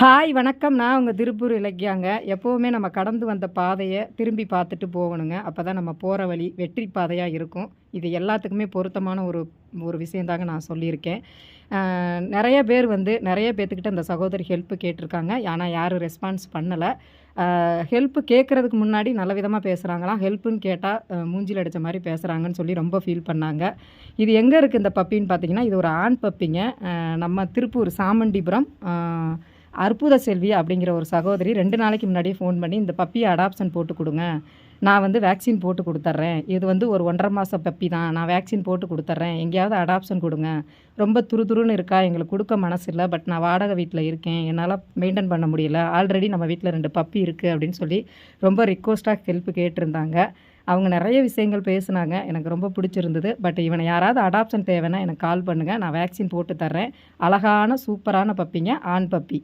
Hi வணக்கம். நான் உங்கள் திருப்பூர் இலக்கியாங்க. எப்போவுமே நம்ம கடந்து வந்த பாதையை திரும்பி பார்த்துட்டு போகணுங்க. அப்போ தான் நம்ம போகிற வழி வெற்றி பாதையாக இருக்கும். இது எல்லாத்துக்குமே பொருத்தமான ஒரு ஒரு விஷயந்தாங்க நான் சொல்லியிருக்கேன். நிறைய பேர் வந்து நிறைய பேர்த்துக்கிட்ட இந்த சகோதரி ஹெல்ப்பு கேட்டிருக்காங்க. ஆனால் யாரும் ரெஸ்பான்ஸ் பண்ணலை. ஹெல்ப்பு கேட்குறதுக்கு முன்னாடி நல்ல விதமாக பேசுகிறாங்களாம் ஹெல்ப்புன்னு கேட்டால் மூஞ்சில் அடித்த மாதிரி பேசுகிறாங்கன்னு சொல்லி ரொம்ப ஃபீல் பண்ணாங்க. இது எங்கே இருக்குது இந்த பப்பின்னு பார்த்தீங்கன்னா இது ஒரு ஆண் பப்பிங்க நம்ம திருப்பூர் சாமண்டிபுரம். அற்புத செல்வி அப்படிங்கிற ஒரு சகோதரி ரெண்டு நாளைக்கு முன்னாடியே ஃபோன் பண்ணி இந்த பப்பியை அடாப்ஷன் போட்டு கொடுங்க. நான் வந்து வேக்சின் போட்டு கொடுத்துட்றேன் இது வந்து ஒரு ஒன்றரை மாத பப்பி தான். நான் வேக்சின் போட்டு கொடுத்துட்றேன் எங்கேயாவது அடாப்ஷன் கொடுங்க. ரொம்ப துருதுருன்னு இருக்கா? எங்களுக்கு கொடுக்க மனசு இல்லை. பட் நான் வாடகை வீட்டில் இருக்கேன். என்னால் மெயின்டைன் பண்ண முடியல. ஆல்ரெடி நம்ம வீட்டில் ரெண்டு பப்பி இருக்குது அப்படின்னு சொல்லி ரொம்ப ரிக்வஸ்ட்டாக ஹெல்ப் கேட்டிருந்தாங்க. அவங்க நிறைய விஷயங்கள் பேசுனாங்க. எனக்கு ரொம்ப பிடிச்சிருந்தது. பட் இவனை யாராவது அடாப்ஷன் தேவைன்னா எனக்கு கால் பண்ணுங்கள் நான் வேக்சின் போட்டு தர்றேன். அழகான சூப்பரான பப்பிங்க ஆண் பப்பி